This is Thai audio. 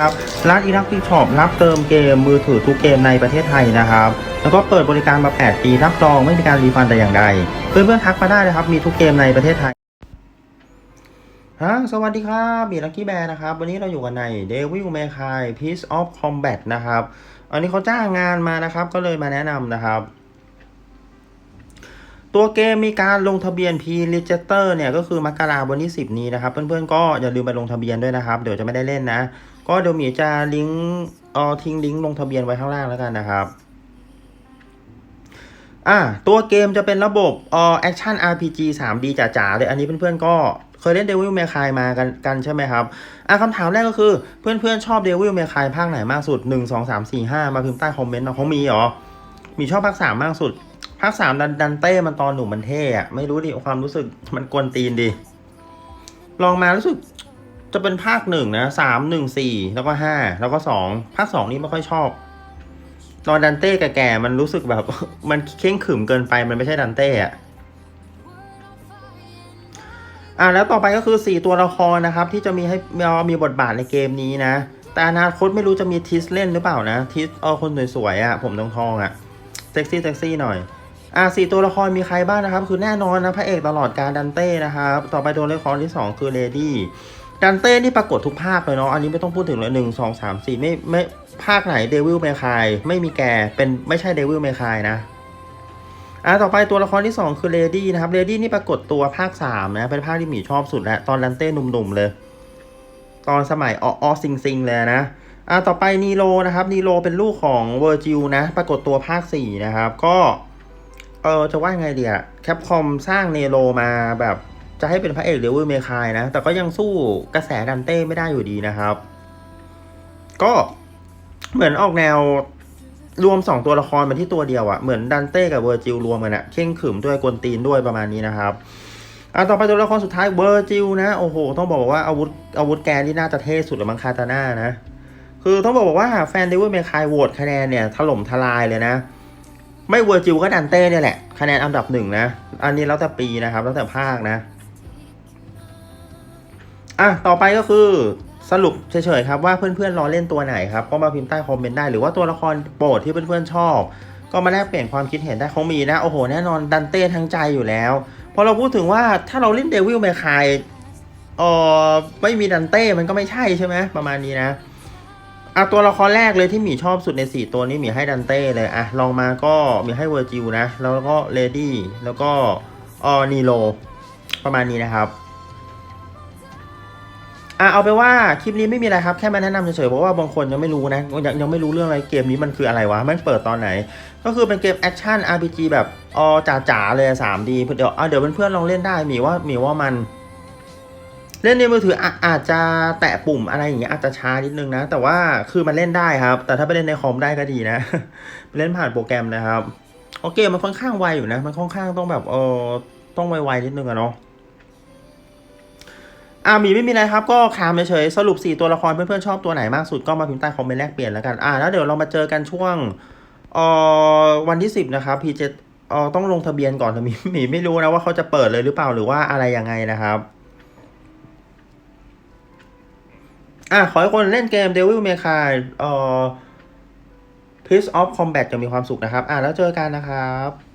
ครับร้านอีลักที่ช็อปรับเติมเกมมือถือทุกเกมในประเทศไทยนะครับ แล้วก็เปิดบริการมา 8 ปีรับรองไม่มีการรีฟันแต่อย่างใด เพื่อนๆทักมาได้นะครับ มีทุกเกมในประเทศไทยฮะสวัสดีครับมีลักกี้แบร์นะครับ วันนี้เราอยู่กันใน Devil May Cry Piece of Combat นะครับ อันนี้เขาจ้างงานมานะครับ ก็เลยมาแนะนำนะครับ ตัวเกมมีการลงทะเบียน p r e g i s t e r เนี่ยก็คือมกราวันที่10 นี้นะครับ เพื่อนๆก็อย่าลืมไปลงทะเบียนด้วยนะครับ เดี๋ยวจะไม่ได้เล่นนะ ก็เดี๋ยวหมีจะลิงก์เอ่อทิ้งลิงก์ลงทะเบียนไว้ข้างล่างแล้วกันนะครับอ่าตัวเกมจะเป็นระบบอ่อแอคชั่น RPG 3D จ๋าๆเลยอันนี้เพื่อนๆก็เคยเล่น Devil May Cry มากันกันใช่ไหมครับอะคำถามแรกก็คือเพื่อนๆชอบ Devil May Cry ภาคไหนมากสุด 1 2 3 4 5 มาพิมพ์ใต้คอมเมนต์เนาะเขามีเหรอ มีชอบภาค 3 มากสุด ภาค 3 ดันดันเต้มันตอนหนุ่มมันเท่อะไม่รู้ดิความรู้สึกมันกวนตีนดิลองมารู้สึก จะเป็นภาคหนึ่งนะสามหนึ่งสี่แล้วก็ห้าแล้วก็สองภาคสองนี่ไม่ค่อยชอบตอนดันเต้แก่ๆมันรู้สึกแบบ มันเข่งขึมเกินไปมันไม่ใช่ดันเต้อะอะแล้วต่อไปก็คือสี่ตัวละครนะครับ ที่จะมีให้มีบทบาทในเกมนี้นะ แต่อนาคตไม่รู้จะมีทิสเล่นหรือเปล่านะ ทิสเออคนสวยๆอะ่ะผมทองๆอะ่ะเซ็กซี่เซ็กซี่หน่อยอะสี่ตัวละครมีใครบ้างนะครับ คือแน่นอนนะพระเอกตลอดการดันเต้นะครับ ต่อไปตัวละครที่สองคือเลดี้ ดันเต้นี่ปรากฏทุกภาคเลยเนาะอันนี้ไม่ต้องพูดถึงเลยหนึ่งสองสามสี่ไม่ไม่ภาคไหนเดวิลเมคายไม่มีแกเป็นไม่ใช่เดวิลเมคายนะอะต่อไปตัวละครที่สองคือเลดี้นะครับเลดี้นี่ปรากฏตัวภาคสามนะ เป็นภาคที่หมีชอบสุดแล้วตอนดันเต้หนุ่มๆเลย ตอนสมัยอออซิงซิงเลยนะอะต่อไปนีโรนะครับนีโรเป็นลูกของเวอร์จิลนะ ปรากฏตัวภาคสี่นะครับ ก็ เออจะว่าไงเดียแคปคอมสร้างเนโรมาแบบ จะให้เป็นพระเอกเดวิลเมคายนะ แต่ก็ยังสู้กระแสดันเต้ไม่ได้อยู่ดีนะครับ ก็เหมือนออกแนวรวมสองตัวละครมาที่ตัวเดียวอะเหมือนดันเต้กับเวอร์จิลรวมกันอะเข่งขรึมด้วยกวนตีนด้วยประมาณนี้นะครับอะต่อไปตัวละครสุดท้ายเวอร์จิลนะ โอ้โห ต้องบอกว่าอาวุธอาวุธแกนที่น่าจะเท่สุดละมังคาตาน่านะ คือต้องบอกว่าแฟนเดวิลเมคายโหวตคะแนนเนี่ยถล่มทลายเลยนะ ไม่เวอร์จิลก็ดันเต้เนี่ยแหละ คะแนนอันดับหนึ่งนะ อันนี้แล้วแต่ปีนะครับ แล้วแต่ภาคนะ อะต่อไปก็คือสรุปเฉยๆครับว่าเพื่อนๆรอเล่นตัวไหนครับก็มาพิมพ์ใต้คอมเมนต์ได้หรือว่าตัวละครโปรดที่เพื่อนๆชอบ ก็มาแลกเปลี่ยนความคิดเห็นได้เขามีนะโอ้โหแน่นอนดันเต้ทั้งใจอยู่แล้วพอเราพูดถึงว่าถ้าเราเล่นเดวิลเมคายเออไม่มีดันเต้มันก็ไม่ใช่ใช่ไหมประมาณนี้นะอะตัวละครแรกเลยที่หมีชอบสุดใน 4 ตัวนี้หมีให้ดันเต้เลยอะลองมาก็มีให้เวอร์จิลนะ แล้วก็เลดี้แล้วก็ออนีโลประมาณนี้นะครับ อะเอาไปว่าคลิปนี้ไม่มีอะไรครับแค่มาแนะนำเฉยๆเพราะว่าบางคนยังไม่รู้นะยังยังไม่รู้เรื่องอะไรเกมนี้มันคืออะไรวะม่งเปิดตอนไหน ก็คือเป็นเกมแอคชั่น RPG แบบออจ๋าๆเลย 3D เดี๋ยวเดี๋ยวเพื่อนๆลองเล่นได้มีว่ามีว่ามัน เล่นในมือถือออาจจะแตะปุ่มอะไรอย่างเงี้ยอาจจะช้านิดนึงนะ แต่ว่าคือมันเล่นได้ครับ แต่ถ้าไปเล่นในคอมได้ก็ดีนะไปเล่นผ่านโปรแกรมนะครับโอเคมันค่อนข้างไวอยู่นะ มันค่อนข้างต้องแบบเออต้องไวๆนิดนึงอะเนาะ อ่ามีไม่มีอะไรครับก็คามเฉยๆสรุป 4 ตัวละครเพื่อนๆชอบตัวไหนมากสุดก็มาพิมพ์ใต้คอมเมนต์แลกเปลี่ยนแล้วกันอ่าแล้วเดี๋ยวเรามาเจอกันช่วงเอ่อวันที่ 10 นะครับพีเจเอ่อต้องลงทะเบียนก่อนแต่มีมีไม่รู้นะว่าเขาจะเปิดเลยหรือเปล่าหรือว่าอะไรยังไงนะครับอะขอให้คนเล่นเกม Devil May Cry เอ่อ Piece of Combat จะมีความสุขนะครับ อะแล้วเจอกันนะครับ